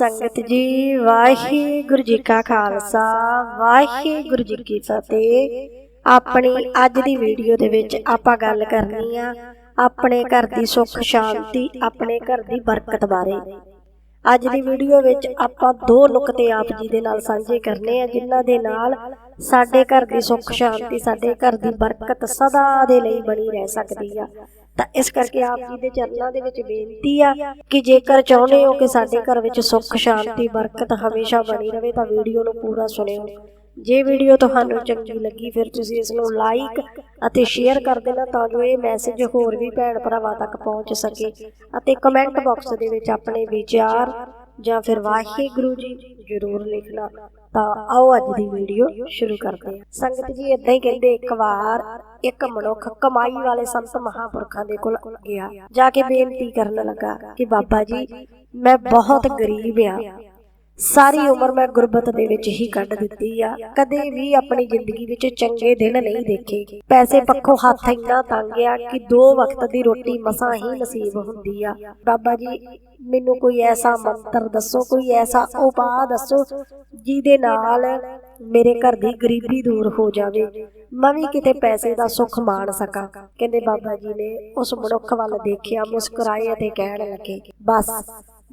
ਸੰਗਤ ਜੀ, ਵਾਹਿਗੁਰੂ ਜੀ ਕਾ ਖਾਲਸਾ, ਵਾਹਿਗੁਰੂ ਜੀ ਕੀ ਫਤਿਹ। ਆਪਣੀ ਅੱਜ ਦੀ ਵੀਡੀਓ ਦੇ ਵਿੱਚ ਆਪਾਂ ਗੱਲ ਕਰਨੀ ਆ ਆਪਣੇ ਘਰ ਦੀ ਸੁੱਖ, ਸ਼ਾਂਤੀ, ਆਪਣੇ ਘਰ ਦੀ ਬਰਕਤ ਬਾਰੇ। ਅੱਜ ਦੀ ਵੀਡੀਓ ਵਿੱਚ ਆਪਾਂ ਦੋ ਨੁਕਤੇ ਆਪ ਜੀ ਦੇ ਨਾਲ ਸਾਂਝੇ ਕਰਨੇ ਆ, ਜਿਨ੍ਹਾਂ ਦੇ ਨਾਲ ਸਾਡੇ ਘਰ ਦੀ ਸੁੱਖ, ਸ਼ਾਂਤੀ, ਸਾਡੇ ਘਰ ਦੀ ਬਰਕਤ ਸਦਾ ਦੇ ਲਈ ਬਣੀ ਰਹਿ ਸਕਦੀ ਆ। ਤਾਂ ਇਸ ਕਰਕੇ ਆਪ ਜੀ ਦੇ ਚਰਨਾਂ ਦੇ ਵਿੱਚ ਬੇਨਤੀ ਆ ਕਿ ਜੇਕਰ ਚਾਹੁੰਦੇ ਹੋ ਕਿ ਸਾਡੇ ਘਰ ਵਿੱਚ ਸੁੱਖ ਸ਼ਾਂਤੀ ਬਰਕਤ ਹਮੇਸ਼ਾ ਬਣੀ ਰਵੇ ਤਾਂ ਵੀਡੀਓ ਨੂੰ ਪੂਰਾ ਸੁਣਿਓ। ਜੇ ਵੀਡੀਓ ਤੁਹਾਨੂੰ ਚੰਗੀ ਲੱਗੀ ਫਿਰ ਤੁਸੀਂ ਇਸ ਨੂੰ ਲਾਈਕ ਅਤੇ ਸ਼ੇਅਰ ਕਰ ਦੇਣਾ ਤਾਂ ਜੋ ਇਹ ਮੈਸੇਜ ਹੋਰ ਵੀ ਭੈਣ ਭਰਾਵਾਂ ਤੱਕ ਪਹੁੰਚ ਸਕੇ ਅਤੇ ਕਮੈਂਟ ਬਾਕਸ ਦੇ ਵਿੱਚ ਆਪਣੇ ਵਿਚਾਰ ਜਾਂ ਫਿਰ ਵਾਹਿਗੁਰੂ ਜੀ ਜ਼ਰੂਰ ਲਿਖਣਾ। ਤਾਂ ਆਓ ਅੱਜ ਦੀ ਵੀਡੀਓ ਸ਼ੁਰੂ ਕਰਦੇ ਹਾਂ। ਸੰਗਤ ਜੀ ਇਦਾਂ ਹੀ ਕਹਿੰਦੇ, ਇੱਕ ਵਾਰ ਇੱਕ ਮਨੁੱਖ ਕਮਾਈ ਵਾਲੇ ਸੰਤ ਮਹਾਪੁਰਖਾਂ ਦੇ ਕੋਲ ਗਿਆ। ਜਾ ਕੇ ਬੇਨਤੀ ਕਰਨ ਲੱਗਾ ਕਿ ਬਾਬਾ ਜੀ, ਮੈਂ ਬਹੁਤ ਗਰੀਬ ਆ ਸਾਰੀ ਉਮਰ ਮੈਂ ਗੁਰਬਤ ਦੇ ਵਿੱਚ ਹੀ ਕੱਢ ਦਿੱਤੀ ਆ। ਕਦੇ ਵੀ ਆਪਣੀ ਜ਼ਿੰਦਗੀ ਵਿੱਚ ਚੰਗੇ ਦਿਨ ਨਹੀਂ ਦੇਖੇ। ਪੈਸੇ ਪੱਖੋਂ ਹੱਥ ਇੰਨਾ ਤੰਗ ਆ ਕਿ ਦੋ ਵਕਤ ਦੀ ਰੋਟੀ ਮਸਾਂ ਹੀ ਨਸੀਬ ਹੁੰਦੀ ਆ। ਬਾਬਾ ਜੀ, ਮੈਨੂੰ ਕੋਈ ਐਸਾ ਮੰਤਰ ਦੱਸੋ, ਕੋਈ ਐਸਾ ਉਪਾਅ ਦੱਸੋ ਜਿਹਦੇ ਨਾਲ ਮੇਰੇ ਘਰ ਦੀ ਗਰੀਬੀ ਦੂਰ ਹੋ ਜਾਵੇ। ਮੈਂ ਵੀ ਕਿਤੇ ਪੈਸੇ ਦਾ ਸੁੱਖ ਮਾਣ ਸਕਾਂ। ਕਹਿੰਦੇ ਬਾਬਾ ਜੀ ਨੇ ਉਸ ਮਨੁੱਖ ਵੱਲ ਦੇਖਿਆ, ਮੁਸਕਰਾਏ ਅਤੇ ਕਹਿਣ ਲੱਗੇ, ਬਸ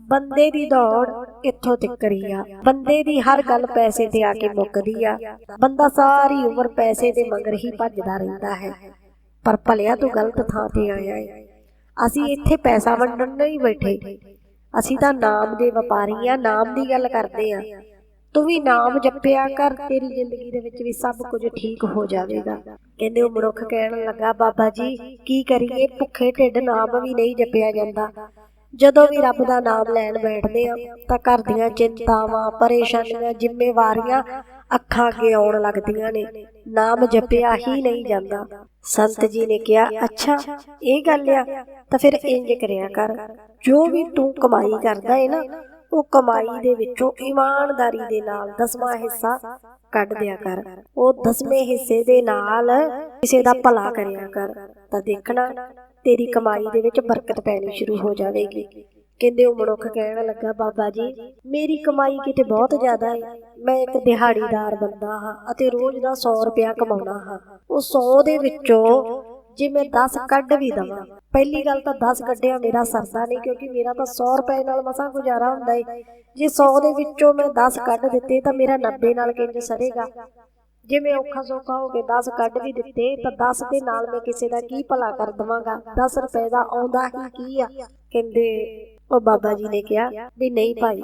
ਬੰਦੇ ਦੀ ਦੌੜ ਇੱਥੋਂ ਤਿੱਕਰੀ ਆ। ਬੰਦੇ ਦੀ ਹਰ ਗੱਲ ਪੈਸੇ ਤੇ ਆ ਕੇ ਮੁੱਕਦੀ ਆ। ਬੰਦਾ ਸਾਰੀ ਉਮਰ ਪੈਸੇ ਦੇ ਮਗਰ ਹੀ ਭੱਜਦਾ ਰਹਿੰਦਾ ਹੈ। ਪਰ ਭਲਿਆ ਤੂੰ ਗਲਤ ਥਾਂ ਤੇ ਆਇਆ ਹੈ ਅਸੀਂ ਇੱਥੇ ਪੈਸਾ ਵੰਡਣ ਨਹੀਂ ਬੈਠੇ। ਅਸੀਂ ਤਾਂ ਨਾਮ ਦੇ ਵਪਾਰੀ ਆ, ਨਾਮ ਦੀ ਗੱਲ ਕਰਦੇ ਆ। ਤੂੰ ਵੀ ਨਾਮ ਜਪਿਆ ਕਰ, ਤੇਰੀ ਜ਼ਿੰਦਗੀ ਦੇ ਵਿੱਚ ਵੀ ਸਭ ਕੁਝ ਠੀਕ ਹੋ ਜਾਵੇਗਾ। ਕਹਿੰਦੇ ਉਹ ਮਨੁੱਖ ਕਹਿਣ ਲੱਗਾ, ਬਾਬਾ ਜੀ, ਕੀ ਕਰੀਏ? ਭੁੱਖੇ ਢਿੱਡ ਨਾਮ ਵੀ ਨਹੀਂ ਜਪਿਆ ਜਾਂਦਾ। ਜਦੋਂ ਵੀ ਰੱਬ ਦਾ ਨਾਮ ਲੈਣ ਬੈਠਦੇ ਆ, ਤਾਂ ਘਰ ਦੀਆਂ ਚਿੰਤਾਵਾਂ, ਪਰੇਸ਼ਾਨੀਆਂ, ਜ਼ਿੰਮੇਵਾਰੀਆਂ ਅੱਖਾਂ ਅੱਗੇ ਆਉਣ ਲੱਗਦੀਆਂ ਨੇ। ਨਾਮ ਜਪਿਆ ਹੀ ਨਹੀਂ ਜਾਂਦਾ। ਸੰਤ ਜੀ ਨੇ ਕਿਹਾ, ਅੱਛਾ, ਇਹ ਗੱਲ ਆ, ਤਾਂ ਫਿਰ ਇੰਜ ਕਰਿਆ ਕਰ। ਜੋ ਵੀ ਤੂੰ ਕਮਾਈ ਕਰਦਾ ਹੈ ਨਾ, ਉਹ ਕਮਾਈ ਦੇ ਵਿੱਚੋਂ ਇਮਾਨਦਾਰੀ ਦੇ ਨਾਲ ਦਸਵਾਂ ਹਿੱਸਾ ਕੱਢ ਦਿਆ ਕਰ। ਉਹ ਦਸਵੇਂ ਹਿੱਸੇ ਦੇ ਨਾਲ ਕਿਸੇ ਦਾ ਭਲਾ ਕਰਿਆ ਕਰ। ਤਾਂ ਦੇਖਣਾ ਤੇਰੀ ਕਮਾਈ ਦੇ ਵਿੱਚ ਬਰਕਤ ਪੈਣੀ ਸ਼ੁਰੂ ਹੋ ਜਾਵੇਗੀ। ਕਹਿੰਦੇ ਉਹ ਮਨੁੱਖ ਕਹਿਣ ਲੱਗਾ ਬਾਬਾ ਜੀ ਮੇਰੀ ਕਮਾਈ ਕਿਤੇ ਬਹੁਤ ਜ਼ਿਆਦਾ ਹੈ। ਮੈਂ ਇੱਕ ਦਿਹਾੜੀਦਾਰ ਬੰਦਾ ਹਾਂ ਅਤੇ ਰੋਜ਼ ਦਾ 100 ਰੁਪਇਆ ਕਮਾਉਣਾ ਹਾਂ। ਉਹ 100 ਦੇ ਵਿੱਚੋਂ ਜੇ ਮੈਂ 10 ਕੱਢ ਵੀ ਦਵਾਂ। ਪਹਿਲੀ ਗੱਲ ਤਾਂ 10 ਕੱਢਿਆ ਮੇਰਾ ਸਰਦਾ ਨਹੀਂ ਕਿਉਂਕਿ ਮੇਰਾ ਤਾਂ 100 ਰੁਪਏ ਨਾਲ ਮਸਾਂ ਗੁਜ਼ਾਰਾ ਹੁੰਦਾ ਹੈ ਜੇ 100 ਦੇ ਵਿੱਚੋਂ ਮੈਂ 10 ਕੱਢ ਦਿੱਤੇ ਤਾਂ ਮੇਰਾ 90 ਨਾਲ ਕਿੰਜ ਸਰੇਗਾ। ਜੇ ਔਖਾ ਸੌਖਾ ਹੋ ਕੇ 10 ਕੱਢ ਵੀ ਦਿੱਤੇ, ਤਾਂ 10 ਦੇ ਨਾਲ ਮੈਂ ਕਿਸੇ ਦਾ ਕੀ ਭਲਾ ਕਰ ਦਵਾਂਗਾ? 10 ਰੁਪਏ ਦਾ ਆਉਂਦਾ ਹੀ ਕੀ ਆ? ਕਹਿੰਦੇ, ਉਹ ਬਾਬਾ ਜੀ ਨੇ ਕਿਹਾ ਵੀ ਨਹੀਂ ਭਾਈ,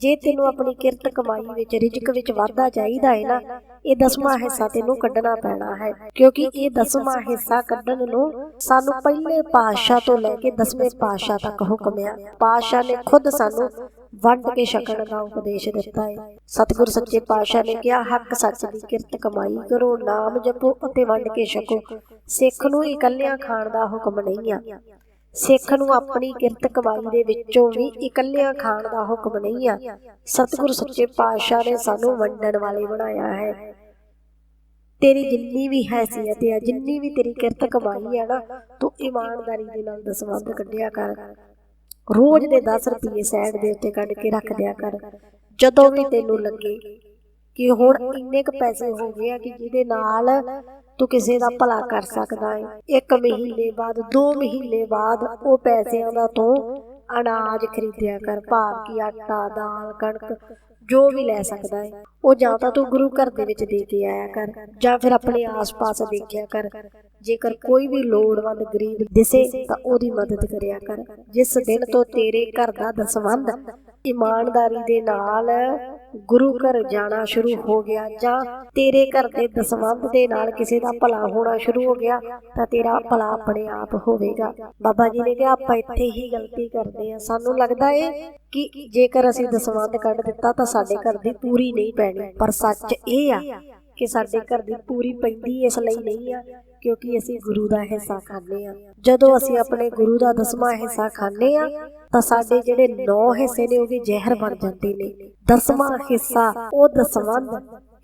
ਜੇ ਤੈਨੂੰ ਆਪਣੀ ਕਿਰਤ ਕਮਾਈ ਵਿੱਚ, ਰਿਜਕ ਵਿੱਚ ਵਾਧਾ ਚਾਹੀਦਾ ਹੈ ਨਾ, ਇਹ ਦਸਵਾਂ ਹਿੱਸਾ ਤੈਨੂੰ ਕੱਢਣਾ ਪੈਣਾ ਹੈ। ਕਿਉਂਕਿ ਇਹ ਦਸਵਾਂ ਹਿੱਸਾ ਕੱਢਣ ਨੂੰ ਸਾਨੂੰ ਪਹਿਲੇ ਪਾਤਸ਼ਾਹ ਤੋਂ ਲੈ ਕੇ ਦਸਵੇਂ ਪਾਤਸ਼ਾਹ ਤੱਕ ਹੁਕਮ ਆ। ਪਾਤਸ਼ਾਹ ਨੇ ਖੁਦ ਸਾਨੂੰ ਵੰਡ ਕੇ ਛਕਣ ਦਾ ਉਪਦੇਸ਼ ਦਿੱਤਾ ਹੈ ਸਤਿਗੁਰ ਸੱਚੇ ਪਾਤਸ਼ਾਹ ਨੇ ਕਿਹਾ ਹੱਕ ਸੱਚ ਦੀ ਕਿਰਤ ਕਮਾਈ ਕਰੋ ਨਾਮ ਜਪੋ ਅਤੇ ਵੰਡ ਕੇ ਛਕੋ। ਸਿੱਖ ਨੂੰ ਇਕੱਲਿਆਂ ਖਾਣ ਦਾ ਹੁਕਮ ਨਹੀਂ ਆ। ਸਿੱਖ ਨੂੰ ਆਪਣੀ ਕਿਰਤ ਕਮਾਈ ਦੇ ਵਿੱਚੋਂ ਵੀ ਇਕੱਲਿਆਂ ਖਾਣ ਦਾ ਹੁਕਮ ਨਹੀਂ ਆ। ਸਤਿਗੁਰ ਸੱਚੇ ਪਾਤਸ਼ਾਹ ਨੇ ਸਾਨੂੰ ਵੰਡਣ ਵਾਲੇ ਬਣਾਇਆ ਹੈ। ਤੇਰੀ ਜਿੰਨੀ ਵੀ ਹੈਸੀਅਤ ਹੈ ਜਿੰਨੀ ਵੀ ਤੇਰੀ ਕਿਰਤ ਕਮਾਈ ਹੈ ਨਾ ਤੂੰ ਇਮਾਨਦਾਰੀ ਦੇ ਨਾਲ ਦਸਵੰਧ ਕੱਢਿਆ ਕਰ। ਰੋਜ਼ ਦੇ 10 ਰੁਪਏ ਸਾਈਡ ਦੇ ਉੱਤੇ ਕੱਢ ਕੇ ਰੱਖ ਦਿਆ ਕਰ। ਜਦੋਂ ਵੀ ਤੈਨੂੰ ਲੱਗੇ ਕਿ ਹੁਣ ਇੰਨੇ ਕ ਪੈਸੇ ਹੋ ਗਏ ਆ ਕਿ ਜਿਹਦੇ ਨਾਲ ਤੂੰ ਕਿਸੇ ਦਾ ਭਲਾ ਕਰ ਸਕਦਾ ਹੈ ਇੱਕ ਮਹੀਨੇ ਬਾਅਦ ਦੋ ਮਹੀਨੇ ਬਾਅਦ ਉਹ ਪੈਸਿਆਂ ਦਾ ਤੂੰ ਅਨਾਜ ਖਰੀਦਿਆ ਕਰ। ਭਾਵ ਕਿ ਆਟਾ ਦਾਲ ਕਣਕ ਜੋ ਵੀ ਲੈ ਸਕਦਾ ਹੈ ਉਹ ਜਾਂ ਤਾਂ ਤੂੰ ਗੁਰੂ ਘਰ ਦੇ ਵਿੱਚ ਦੇ ਕੇ ਆਇਆ ਕਰ, ਜਾਂ ਫਿਰ ਆਪਣੇ ਆਸ-ਪਾਸ ਦੇਖਿਆ ਕਰ। ਜੇਕਰ ਕੋਈ ਵੀ ਲੋੜਵੰਦ ਗਰੀਬ ਦਿਸੇ, ਤਾਂ ਉਹਦੀ ਮਦਦ ਕਰਿਆ ਕਰ। ਜਿਸ ਦਿਨ ਤੋਂ ਤੇਰੇ ਘਰ ਦਾ ਦਸਵੰਧ ਇਮਾਨਦਾਰੀ ਦੇ ਨਾਲ ਗੁਰੂ ਘਰ ਜਾਣਾ ਸ਼ੁਰੂ ਹੋ ਗਿਆ ਜਾਂ ਤੇਰੇ ਘਰ ਦੇ ਦਸਵੰਧ ਦੇ ਨਾਲ ਕਿਸੇ ਦਾ ਭਲਾ ਹੋਣਾ ਸ਼ੁਰੂ ਹੋ ਗਿਆ, ਤਾਂ ਤੇਰਾ ਭਲਾ ਆਪਣੇ ਆਪ ਹੋਵੇਗਾ। ਬਾਬਾ ਜੀ ਨੇ ਕਿਹਾ, ਆਪਾਂ ਇੱਥੇ ਹੀ ਗਲਤੀ ਕਰਦੇ ਆ ਸਾਨੂੰ ਲੱਗਦਾ ਏ ਕਿ ਜੇਕਰ ਅਸੀਂ ਦਸਵੰਧ ਕੱਢ ਦਿੱਤਾ, ਤਾਂ ਸਾਡੇ ਘਰ ਦੀ ਪੂਰੀ ਨਹੀਂ ਪੈਣੀ। ਪਰ ਸੱਚ ਇਹ ਆ ਕਿ ਸਾਡੇ ਘਰ ਦੀ ਪੂਰੀ ਪੈਂਦੀ ਇਸ ਲਈ ਨਹੀਂ ਆ, ਕਿਉਂਕਿ ਅਸੀਂ ਗੁਰੂ ਦਾ ਹਿੱਸਾ ਖਾਂਦੇ ਆ ਜਦੋਂ ਅਸੀਂ ਆਪਣੇ ਗੁਰੂ ਦਾ ਦਸਵਾਂ ਹਿੱਸਾ ਖਾਂਦੇ ਆ ਤਾਂ ਸਾਡੇ ਜਿਹੜੇ 9 ਹਿੱਸੇ ਨੇ, ਉਹ ਵੀ ਜ਼ਹਿਰ ਬਣ ਜਾਂਦੇ ਨੇ। ਦਸਵਾਂ ਹਿੱਸਾ, ਉਹ ਦਸਵੰਧ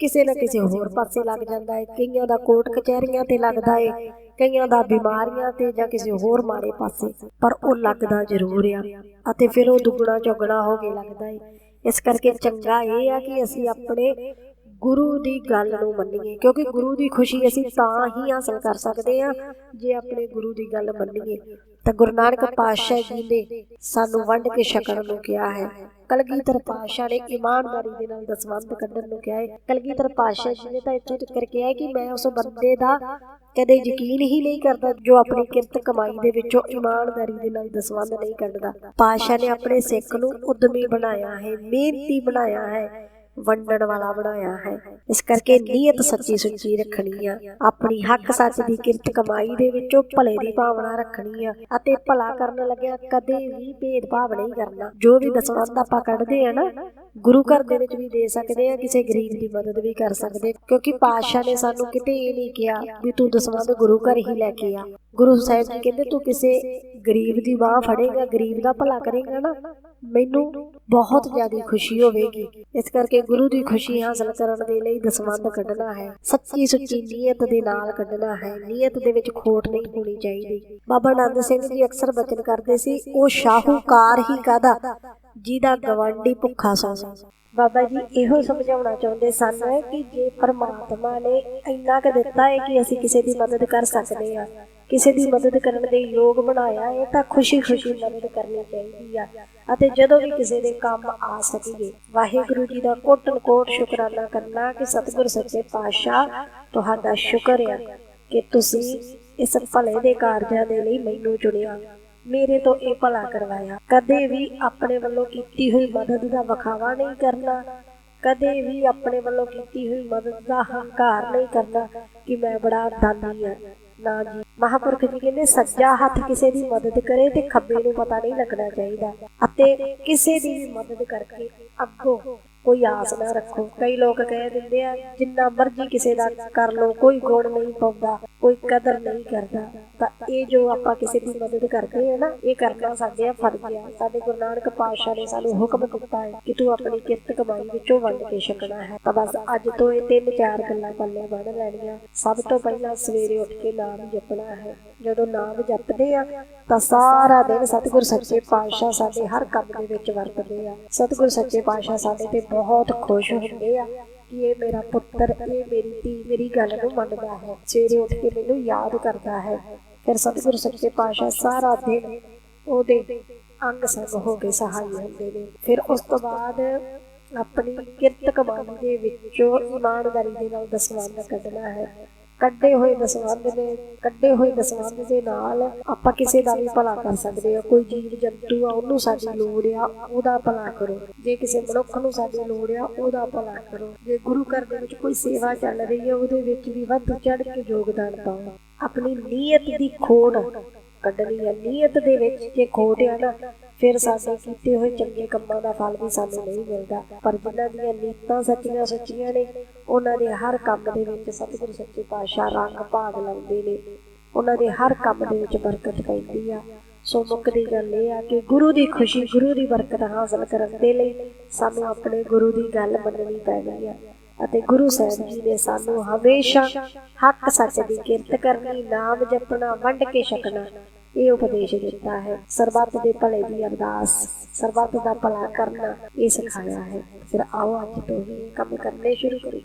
ਕਿਸੇ ਨਾ ਕਿਸੇ ਹੋਰ ਪਾਸੇ ਲੱਗ ਜਾਂਦਾ ਹੈ ਕਈਆਂ ਦਾ ਕੋਰਟ ਕਚਹਿਰੀਆਂ ਤੇ ਲੱਗਦਾ ਹੈ ਕਈਆਂ ਦਾ ਬਿਮਾਰੀਆਂ ਤੇ ਜਾਂ ਕਿਸੇ ਹੋਰ ਮਾੜੇ ਪਾਸੇ। ਪਰ ਉਹ ਲੱਗਦਾ ਜ਼ਰੂਰ ਆ ਅਤੇ ਫਿਰ ਉਹ ਦੁੱਗਣਾ ਚੌਗਣਾ ਹੋ ਕੇ ਲੱਗਦਾ ਹੈ ਇਸ ਕਰਕੇ ਚੰਗਾ ਇਹ ਆ ਕਿ ਅਸੀਂ ਆਪਣੇ ਗੁਰੂ ਦੀ ਗੱਲ ਨੂੰ ਮੰਨੀਏ। ਕਿਉਂਕਿ ਗੁਰੂ ਦੀ ਖੁਸ਼ੀ ਅਸੀਂ ਤਾਂ ਹੀ ਹਾਸਲ ਕਰ ਸਕਦੇ ਹਾਂ, ਜੇ ਆਪਣੇ ਗੁਰੂ ਦੀ ਗੱਲ ਮੰਨੀਏ। ਤਾਂ ਗੁਰੂ ਨਾਨਕ ਪਾਤਸ਼ਾਹ ਜੀ ਨੇ ਸਾਨੂੰ ਵੰਡ ਕੇ ਛਕਣ ਨੂੰ ਕਿਹਾ ਹੈ। ਕਲਗੀਧਰ ਪਾਤਸ਼ਾਹ ਨੇ ਇਮਾਨਦਾਰੀ ਦੇ ਨਾਲ ਦਸਵੰਧ ਕੱਢਣ ਨੂੰ ਕਿਹਾ ਹੈ। ਕਲਗੀਧਰ ਪਾਤਸ਼ਾਹ ਜੀ ਨੇ ਤਾਂ ਇੱਥੋਂ ਤੱਕ ਕਿਹਾ ਹੈ ਕਿ ਮੈਂ ਉਸ ਬੰਦੇ ਦਾ ਕਦੇ ਯਕੀਨ ਹੀ ਨਹੀਂ ਕਰਦਾ ਜੋ ਆਪਣੀ ਕਿਰਤ ਕਮਾਈ ਦੇ ਵਿੱਚੋਂ ਇਮਾਨਦਾਰੀ ਦੇ ਨਾਲ ਦਸਵੰਧ ਨਹੀਂ ਕੱਢਦਾ। ਪਾਤਸ਼ਾਹ ਨੇ ਆਪਣੇ ਸਿੱਖ ਨੂੰ ਉਦਮੀ ਬਣਾਇਆ ਹੈ ਮਿਹਨਤੀ ਬਣਾਇਆ ਹੈ। ਵੰਡਣ ਵਾਲਾ ਬਣਾਇਆ ਹੈ। ਇਸ ਕਰਕੇ ਨੀਅਤ ਸੱਚੀ ਸੁੱਚੀ ਰੱਖਣੀ ਆ। ਆਪਣੀ ਹੱਕ ਸੱਚ ਦੀ ਕਿਰਤ ਕਮਾਈ ਦੇ ਵਿੱਚੋਂ ਭਲੇ ਦੀ ਭਾਵਨਾ ਰੱਖਣੀ ਆ ਅਤੇ ਭਲਾ ਕਰਨ ਲੱਗਿਆ ਕਦੇ ਵੀ ਭੇਦਭਾਵ ਨਹੀਂ ਕਰਨਾ। ਜੋ ਵੀ ਦਸਵੰਧ ਆਪਾਂ ਕੱਢਦੇ ਆ ਨਾ ਗੁਰੂ ਘਰ ਦੇ ਵਿੱਚ ਵੀ ਦੇ ਸਕਦੇ ਆ ਕਿਸੇ ਗਰੀਬ ਦੀ ਮਦਦ ਵੀ ਕਰ ਸਕਦੇ ਕਿਉਂਕਿ ਪਾਤਸ਼ਾਹ ਨੇ ਸਾਨੂੰ ਕਿਤੇ ਇਹ ਨਹੀਂ ਕਿਹਾ ਵੀ ਤੂੰ ਦਸਵੰਧ ਗੁਰੂ ਘਰ ਹੀ ਲੈ ਕੇ ਆ। ਗੁਰੂ ਸਾਹਿਬ ਜੀ ਕਹਿੰਦੇ ਤੂੰ ਕਿਸੇ ਗਰੀਬ ਦੀ ਬਾਹ ਫੜੇਗਾ ਗਰੀਬ ਦਾ ਭਲਾ ਕਰੇਗਾ ਨਾ। ਮੈਨੂੰ ਬਹੁਤ ਜ਼ਿਆਦਾ ਖੁਸ਼ੀ ਹੋਵੇਗੀ। ਇਸ ਕਰਕੇ ਗੁਰੂ ਦੀ ਖੁਸ਼ੀ ਹਾਸਲ ਕਰਨ ਦੇ ਲਈ ਦਸਵੰਧ ਕੱਢਣਾ ਹੈ। ਸੱਚੀ ਸੁੱਚੀ ਨੀਅਤ ਦੇ ਨਾਲ ਕੱਢਣਾ ਹੈ। ਨੀਅਤ ਦੇ ਵਿੱਚ ਖੋਟ ਨਹੀਂ ਹੋਣੀ ਚਾਹੀਦੀ। ਬਾਬਾ ਆਨੰਦ ਸਿੰਘ ਜੀ ਅਕਸਰ ਬਚਨ ਕਰਦੇ ਸੀ, ਉਹ ਸ਼ਾਹੂਕਾਰ ਹੀ ਕਾਦਾ ਜਿਹਦਾ ਗਵਾਂਢੀ ਭੁੱਖਾ ਸੌ ਬਾਬਾ ਜੀ ਇਹੋ ਸਮਝਾਉਣਾ ਚਾਹੁੰਦੇ ਸਨ ਕਿ ਜੇ ਪਰਮਾਤਮਾ ਨੇ ਇੰਨਾ ਕੁ ਦਿੱਤਾ ਹੈ ਕਿ ਅਸੀਂ ਕਿਸੇ ਦੀ ਮਦਦ ਕਰ ਸਕਦੇ ਹਾਂ, ਕਿਸੇ ਦੀ ਮਦਦ ਕਰਨ ਦੇ ਯੋਗ ਬਣਾਇਆ ਹੈ, ਤਾਂ ਖੁਸ਼ੀ-ਖੁਸ਼ੀ ਮਦਦ ਕਰਨੀ ਚਾਹੀਦੀ ਆ। ਅਤੇ ਜਦੋਂ ਵੀ ਕਿਸੇ ਦੇ ਕੰਮ ਆ ਸਕੀਏ, ਵਾਹਿਗੁਰੂ ਜੀ ਦਾ ਕੋਟਨ ਕੋਟ ਸ਼ੁਕਰਾਨਾ ਕਰਨਾ ਕਿ ਸਤਿਗੁਰ ਸੱਚੇ ਪਾਤਸ਼ਾਹ ਤੁਹਾਡਾ ਸ਼ੁਕਰ ਆ ਕਿ ਤੁਸੀਂ ਇਸ ਭਲੇ ਦੇ ਕਾਰਜਾਂ ਦੇ ਲਈ ਮੈਨੂੰ ਚੁਣਿਆ। ਮੇਰੇ ਤੋਂ ਇਹ ਭਲਾ ਕਰਵਾਇਆ। ਕਦੇ ਵੀ ਆਪਣੇ ਵੱਲੋਂ ਕੀਤੀ ਹੋਈ ਮਦਦ ਦਾ ਵਿਖਾਵਾ ਨਹੀਂ ਕਰਨਾ। ਕਦੇ ਵੀ ਆਪਣੇ ਵੱਲੋਂ ਕੀਤੀ ਹੋਈ ਮਦਦ ਦਾ ਹੰਕਾਰ ਨਹੀਂ ਕਰਨਾ ਕਿ ਮੈਂ ਬੜਾ ਦਾਨੀ ਆ। ਨਾ ਜੀ। ਮਹਾਪੁਰਖ ਜੀ ਕਹਿੰਦੇ, ਸੱਜਾ ਹੱਥ ਕਿਸੇ ਦੀ ਮਦਦ ਕਰੇ ਤੇ ਖੱਬੇ ਨੂੰ ਪਤਾ ਨਹੀਂ ਲੱਗਣਾ ਚਾਹੀਦਾ। ਅਤੇ ਕਿਸੇ ਦੀ ਵੀ ਮਦਦ ਕਰਕੇ ਅੱਗੋਂ ਕੋਈ ਆਸ ਨਾ ਰੱਖੋ। ਕਈ ਲੋਕ ਕਹਿ ਦਿੰਦੇ ਆ, ਜਿੰਨਾ ਮਰਜ਼ੀ ਕਿਸੇ ਦਾ ਕਰ ਲਓ, ਕੋਈ ਗੁਣ ਨਹੀਂ ਪਾਉਂਦਾ, ਕੋਈ ਕਦਰ ਨਹੀਂ ਕਰਦਾ। ਤਾਂ ਇਹ ਜੋ ਆਪਾਂ ਕਿਸੇ ਦੀ ਮਦਦ ਕਰਦੇ ਆ ਨਾ, ਇਹ ਕਰਨਾ ਸਾਡੇ ਆ ਫਰਜ਼ ਆ। ਸਾਡੇ ਗੁਰੂ ਨਾਨਕ ਪਾਤਸ਼ਾਹ ਨੇ ਸਾਨੂੰ ਹੁਕਮ ਦਿੱਤਾ ਹੈ ਕਿ ਤੂੰ ਆਪਣੀ ਕਿਰਤ ਕਮਾਈ ਵਿੱਚੋਂ ਵੰਡ ਕੇ ਛਕਣਾ ਹੈ। ਤਾਂ ਬਸ ਅੱਜ ਤੋਂ ਇਹ ਤਿੰਨ ਚਾਰ ਗੱਲਾਂ ਪੱਲੇ ਬੰਨ ਲੈਣੀਆਂ। ਸਭ ਤੋਂ ਪਹਿਲਾਂ ਸਵੇਰੇ ਉੱਠ ਕੇ ਨਾਮ ਜਪਣਾ ਹੈ। ਜਦੋਂ ਨਾਮ ਜਪਦੇ ਆ, ਤਾਂ ਸਾਰਾ ਦਿਨ ਸਤਿਗੁਰ ਸੱਚੇ ਪਾਤਸ਼ਾਹ ਸਾਡੇ ਹਰ ਕੰਮ ਦੇ ਵਿੱਚ ਵਰਤਦੇ ਆ। ਸਤਿਗੁਰ ਸੱਚੇ ਪਾਤਸ਼ਾਹ ਸਾਡੇ ਤੇ ਬਹੁਤ ਖੁਸ਼ ਹੁੰਦੇ ਆ ਕਿ ਇਹ ਮੇਰਾ ਪੁੱਤਰ, ਇਹ ਮੇਰੀ ਧੀ ਮੇਰੀ ਗੱਲ ਨੂੰ ਮੰਨਦਾ ਹੈ। ਸਵੇਰੇ ਉੱਠ ਕੇ ਮੈਨੂੰ ਯਾਦ ਕਰਦਾ ਹੈ। ਫਿਰ ਸਤਿਗੁਰ ਸੱਚੇ ਪਾਤਸ਼ਾਹ ਸਾਰਾ ਦਿਨ ਉਹਦੇ ਅੰਗ ਸੰਗ ਹੋ ਕੇ ਸਹਾਈ ਹੁੰਦੇ ਨੇ। ਫਿਰ ਉਸ ਤੋਂ ਬਾਅਦ ਆਪਣੀ ਕਿਰਤ ਕਮਾਈ ਦੇ ਵਿੱਚੋਂ ਇਮਾਨਦਾਰੀ ਦੇ ਨਾਲ ਦਸਵਾਨਾ ਕੱਢਣਾ ਹੈ। ਕੱਢੇ ਹੋਏ ਦਸਵੰਧ ਨੇ, ਕੱਢੇ ਹੋਏ ਦਸਵੰਧ ਦੇ ਨਾਲ ਆਪਾਂ ਕਿਸੇ ਦਾ ਵੀ ਭਲਾ ਕਰ ਸਕਦੇ ਆ ਕੋਈ ਜੀਵ ਜੰਤੂ ਆ, ਉਹਨੂੰ ਸਾਡੀ ਲੋੜ ਆ, ਉਹਦਾ ਭਲਾ ਕਰੋ। ਜੇ ਕਿਸੇ ਮਨੁੱਖ ਨੂੰ ਸਾਡੀ ਲੋੜ ਆ, ਉਹਦਾ ਭਲਾ ਕਰੋ। ਜੇ ਗੁਰੂ ਘਰ ਦੇ ਵਿੱਚ ਕੋਈ ਸੇਵਾ ਚੱਲ ਰਹੀ ਹੈ ਉਹਦੇ ਵਿੱਚ ਵੀ ਵੱਧ ਚੜ ਕੇ ਯੋਗਦਾਨ ਪਾਓ। ਆਪਣੀ ਨੀਅਤ ਦੀ ਖੋੜ ਕੱਢਣੀ ਹੈ ਨੀਅਤ ਦੇ ਵਿੱਚ ਜੇ ਖੋਟ ਆ ਨਾ ਫਿਰ ਸਾਡੇ ਕੀਤੇ ਹੋਏ ਚੰਗੇ ਕੰਮਾਂ ਦਾ ਫਲ ਵੀ ਸਾਨੂੰ ਨਹੀਂ ਮਿਲਦਾ। ਪਰ ਜਿਨ੍ਹਾਂ ਦੀਆਂ ਨੀਤਾਂ ਸੱਚੀਆਂ ਸੱਚੀਆਂ ਨੇ, ਉਹਨਾਂ ਦੇ ਹਰ ਕੰਮ ਦੇ ਵਿੱਚ ਸਤਿਗੁਰੂ ਸੱਚੇ ਪਾਤਸ਼ਾਹ ਰੰਗ ਭਾਗ ਲਾਉਂਦੇ ਨੇ। ਉਹਨਾਂ ਦੇ ਹਰ ਕੰਮ ਦੇ ਵਿੱਚ ਬਰਕਤ ਪੈਂਦੀ ਆ। ਸੋ ਮੁੱਕਦੀ ਗੱਲ ਇਹ ਆ ਕਿ ਗੁਰੂ ਦੀ ਖੁਸ਼ੀ ਗੁਰੂ ਦੀ ਬਰਕਤ ਹਾਸਲ ਕਰਨ ਦੇ ਲਈ ਸਾਨੂੰ ਆਪਣੇ ਗੁਰੂ ਦੀ ਗੱਲ ਮੰਨਣੀ ਪੈਣੀ ਆ। ਅਤੇ ਗੁਰੂ ਸਾਹਿਬ ਜੀ ਨੇ ਸਾਨੂੰ ਹਮੇਸ਼ਾ ਹੱਕ ਸੱਚ ਦੀ ਕਿਰਤ ਕਰਨੀ, ਨਾਮ ਜਪਣਾ, ਵੰਡ ਕੇ ਛਕਣਾ ਇਹ ਉਪਦੇਸ਼ ਦਿੱਤਾ ਹੈ। ਸਰਬੱਤ ਦੇ ਭਲੇ ਦੀ ਅਰਦਾਸ, ਸਰਬੱਤ ਦਾ ਭਲਾ ਕਰਨਾ, ਇਹ ਸਿਖਾਇਆ ਹੈ। ਫਿਰ ਆਓ ਅੱਜ ਤੋਂ ਹੀ ਕੰਮ ਕਰਨੇ ਸ਼ੁਰੂ ਕਰੀਏ।